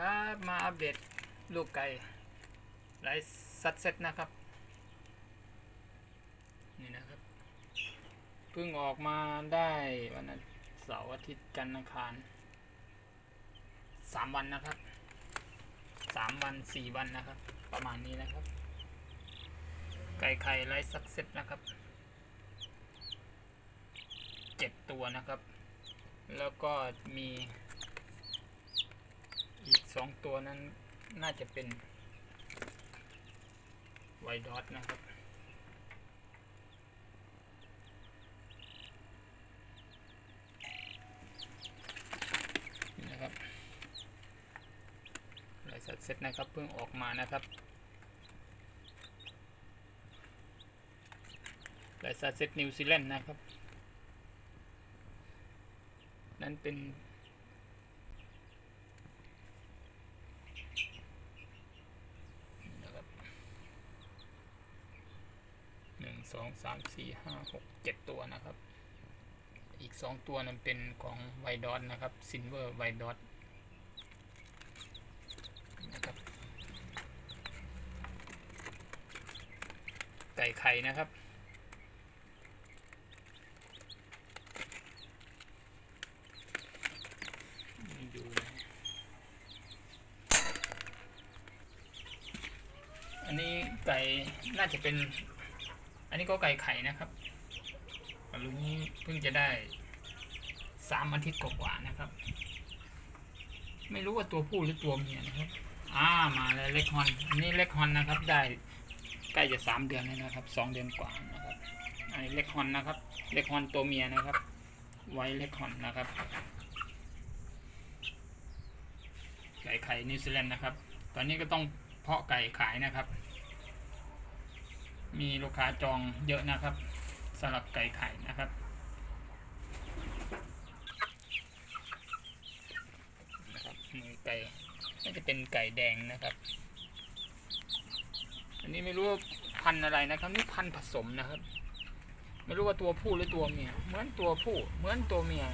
ครับมาอัปเดตลูกไก่ไลฟ์ซัดเซ็ตนะครับ นี่นะครับ เพิ่งออกมาได้วันเสาร์อาทิตย์จันอังคารสามวันนะครับสามวันสี่วันนะครับ ประมาณนี้นะครับ ไก่ไข่ไลฟ์ซักเซ็ตนะครับเจ็ดตัวนะครับ แล้วก็มี สองตัวนั้นน่าจะเป็นไวดอทนะครับ นี่นะครับลายสัตว์เซตนะครับเพิ่งออกมานะครับลายสัตว์เซตนิวซีแลนด์นะครับ นั่นเป็น นะครับหนึ่ง สองสามสี่ห้าหกเจ็ดตัวนะครับ อีกสองตัวนั้นเป็นของไวดอทนะครับซินเวอร์ไวดอทนะครับไก่ไข่นะครับอันนี้ไก่น่าจะเป็น อันนี้ก็ไก่ไข่นะครับลุงเพิ่งจะได้สามอาทิตย์กว่าๆนะครับ ไม่รู้ว่าตัวผู้หรือตัวเมียนะครับ อ่ามาแล้วเล็กฮอน อันนี้เล็กฮอนนะครับ ได้ใกล้จะสามเดือนแล้วนะครับสองเดือนกว่านะครับ อันนี้เล็กฮอนนะครับ เล็กฮอนตัวเมียนะครับ ไว้เล็กฮอนนะครับ ไก่ไข่นิวซีแลนด์นะครับ ตอนนี้ก็ต้องเพาะไก่ขายนะครับ มีลูกค้าจองเยอะนะครับสำหรับไก่ไข่นะครับ นะครับมือไก่น่าจะเป็นไก่แดงนะครับ อันนี้ไม่รู้ว่าพันอะไรนะครับ นี่พันผสมนะครับ ไม่รู้ว่าตัวผู้หรือตัวเมีย เหมือนตัวผู้ เหมือนตัวเมีย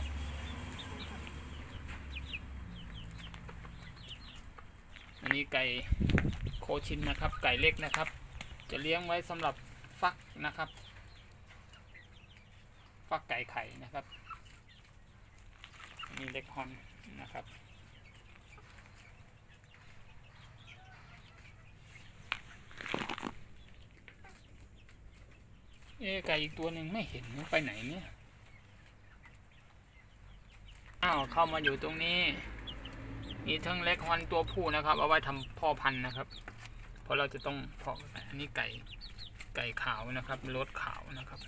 อันนี้ไก่โคชินนะครับ ไก่เล็กนะครับ จะเลี้ยงไว้สำหรับฟักนะครับ ฟักไก่ไข่นะครับอันนี้เล็กฮอนนะครับ เอ๊ไก่อีกตัวหนึ่งไม่เห็นไปไหนเนี่ย อ้าวเข้ามาอยู่ตรงนี้ มีทั้งเล็กฮอนตัวผู้นะครับ เอาไว้ทำพ่อพันธุ์นะครับ เพราะเราจะต้องเพาะอันนี้ไก่ไก่ขาวนะครับรถขาวนะครับ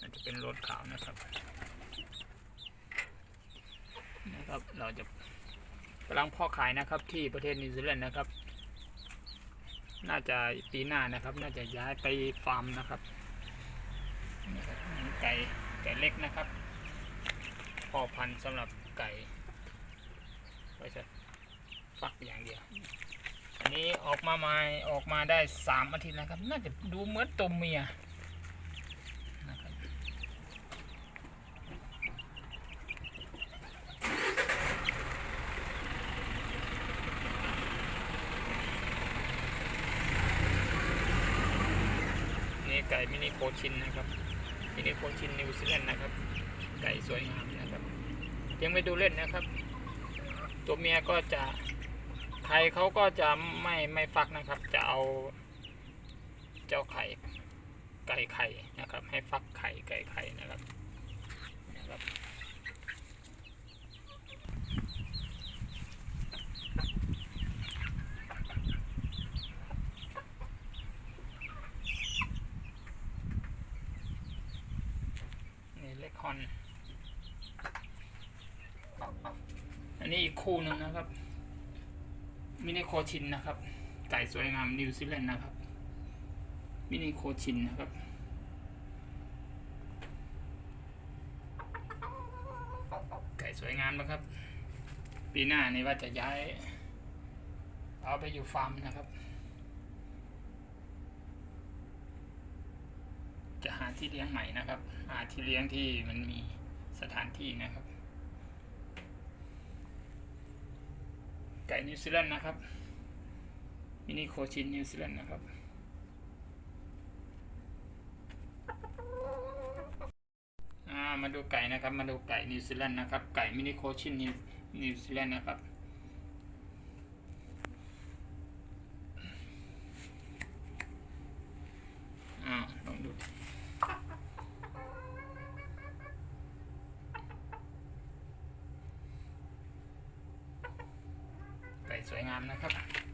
อาจจะเป็นรถขาวนะครับนะครับ เราจะกำลังพาะขายนะครับ ที่ประเทศนิวซีแลนด์นะครับ น่าจะปีหน้านะครับ น่าจะย้ายไปฟาร์มนะครับไก่ไก่เล็กนะครับพ่อพันธุ์สำหรับไก่ไว้จะฟักอย่างเดียว นี้ออกมาใหม่ออกมาได้สามอาทิตย์นะครับ น่าจะดูเหมือนตัวเมียนะครับนี่ไก่มินิโคชินนะครับมินิโคชินนิวซีแลนด์นะครับ ไก่สวยงามนะครับ ยังไม่ดูเล่นนะครับ ตัวเมียก็จะ ไข่เขาก็จะไม่ไม่ฟักนะครับ จะเอาเจ้าไข่ไก่ไข่นะครับ ให้ฟักไข่ไก่ไข่นะครับนะครับ นี่เล็กฮอน อันนี้อีกคู่หนึ่งนะครับ มินิโคชินนะครับ ไก่สวยงามนิวซีแลนด์นะครับ มินิโคชินนะครับ ไก่สวยงามนะครับ ปีหน้านี่ว่าจะย้าย เอาไปอยู่ฟาร์มนะครับ จะหาที่เลี้ยงใหม่นะครับ หาที่เลี้ยงที่มันมีสถานที่นะครับ ไก่นิวซีแลนด์นะครับมินิโคชินนิวซีแลนด์นะครับอ่ามาดูไก่นะครับ มาดูไก่นิวซีแลนด์นะครับ ไก่มินิโคชินนิวนิวซีแลนด์นะครับอ่าลองดู ไก่สวยงามนะครับ